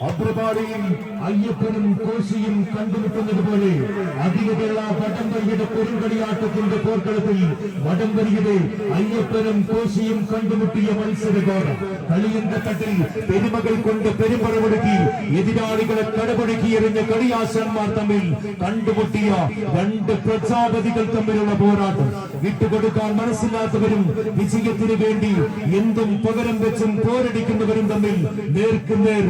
അബ്രപാടിയും അയ്യപ്പനും കോശിയും കണ്ടുമുട്ടുന്നത് പോലെ അഖിലകേരള വടംവരിയുടെ പെരുങ്കളിയാട്ടത്തിന്റെ പോർക്കളത്തിൽ വടംവരിയുടെ അയ്യപ്പനും കോശിയും കണ്ടുമുട്ടിയ മത്സരഗോളം കളിയന്റെ തട്ടിൽ പെരുമകൾ കൊണ്ട് പെരുമറവൊടുക്കി എതിരാളികളെ കടപുഴക്കി എറിഞ്ഞ കളിയാശന്മാർ തമ്മിൽ കണ്ടുമുട്ടിയ രണ്ട് പ്രജാപതികൾ തമ്മിലുള്ള പോരാട്ടം. വിട്ടുകൊടുക്കാൻ മനസ്സില്ലാത്തവരും വിജയത്തിനു വേണ്ടി എന്തും പകരം വെച്ചും പോരടിക്കുന്നവരും തമ്മിൽ നേർക്കുനേർ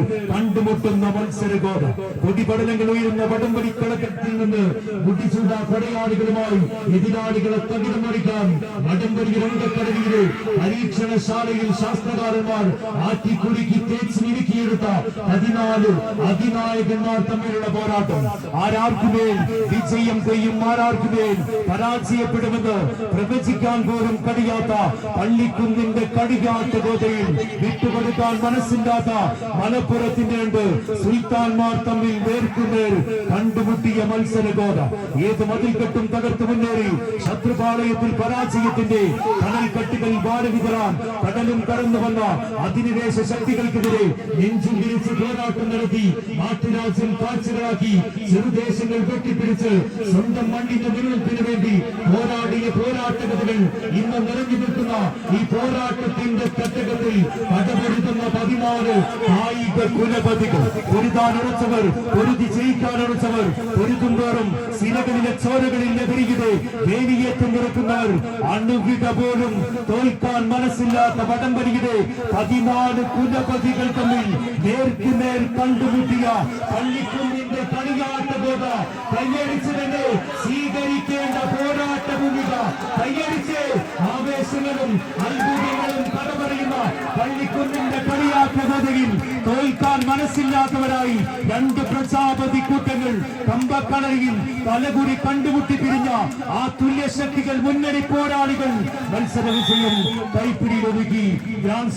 കണ്ടുമുട്ടുന്ന മത്സരകോട് കൊടിപടലങ്ങൾ ഉയരുന്ന വടംപടി കളക്കത്തിൽ നിന്ന് മുടിച്ചൂട പടയാളികളുമായി എതിരാളികളെ തകിടമറിക്കാൻ വടംപടി രംഗക്കടലിയിലെ പരീക്ഷണശാലയിൽ ശാസ്ത്രകാരന്മാർ ആറ്റിക്കുരുക്കി തേച്ച് മിനുക്കിയെടുത്ത പതിനാല് അതിനായകന്മാർ തമ്മിലുള്ള പോരാട്ടം. ആരാർക്കുമേൽ വിജയം കൊയ്യും ആരാർക്കുമേൽ പരാജയപ്പെടുമെന്ന് പ്രവചിക്കാൻ പോലും കഴിയാത്ത പള്ളിക്കുന്നിന്റെ കടികാത്ത ഗോതയിൽ വിട്ടുകൊടുക്കാൻ മനസ്സില്ലാത്ത മലപ്പുറത്തിന്റെ രണ്ട് സുൽത്താൻമാർ തമ്മിൽ നേർക്കുനേർ കണ്ടുമുട്ടിയ മത്സര ഗോത ഏത് മതിൽക്കെട്ടും തകർത്ത് മുന്നേറി. ശത്രുപാളയത്തിൽ പരാജയത്തിന്റെ കടൽ കെട്ടുകൾ വാരവിതറാൻ കടലും കടന്നു വന്ന അധിനിവേശ ശക്തികൾക്കെതിരെ നെഞ്ചും വിരിച്ച് പോരാട്ടം നടത്തി നാട്ടുരാജ്യം കാഴ്ചകളാക്കി ചെറുദേശങ്ങൾ വെട്ടിപ്പിടിച്ച് സ്വന്തം മണ്ണിന്റെ നിലനിൽപ്പിന് വേണ്ടി പോരാടിയ പോരാട്ടകഥകൾ ഇന്ന് നിറഞ്ഞു നിൽക്കുന്ന ഈ പോരാട്ടത്തിന്റെ തട്ടകത്തിൽ പടപൊരുതുന്ന പതിനാല് കായിക കുലപതികൾ. പൊരുതാനുറച്ചവർ പൊരുതി ജയിക്കാനുറച്ചവർ പൊരുതുന്തോറും സിലകളിലെ ചോരകളിൽ ലഹരിയുടെ വേലിയേറ്റം നിറക്കുന്നവർ അണുവിട പോലും തോൽക്കാൻ മനസ്സില്ലാത്ത വടംവലിയുടെ പതിനാല് കുലപതികൾ തമ്മിൽ നേർക്ക് നേർ കണ്ടുമുട്ടിയ പള്ളിക്കുന്നിന്റെ കളിയാട്ട ബോധ. കയ്യടിച്ച് തന്നെ സ്വീകരിക്കേണ്ട പോരാട്ട ഭൂമിക. കയ്യടിച്ച് ആവേശങ്ങളും അത്ഭുതങ്ങളും തോൽക്കാൻ മനസ്സില്ലാത്തവരായി രണ്ട് പ്രജാപതി കൂട്ടങ്ങൾ കമ്പക്കടലിൽ തലകുടി കണ്ടുമുട്ടി പിരിഞ്ഞ ആ തുല്യശക്തികൾ മുന്നണി പോരാളികൾ മത്സര വിജയം കൈപ്പിടിയിലൊതുക്കി.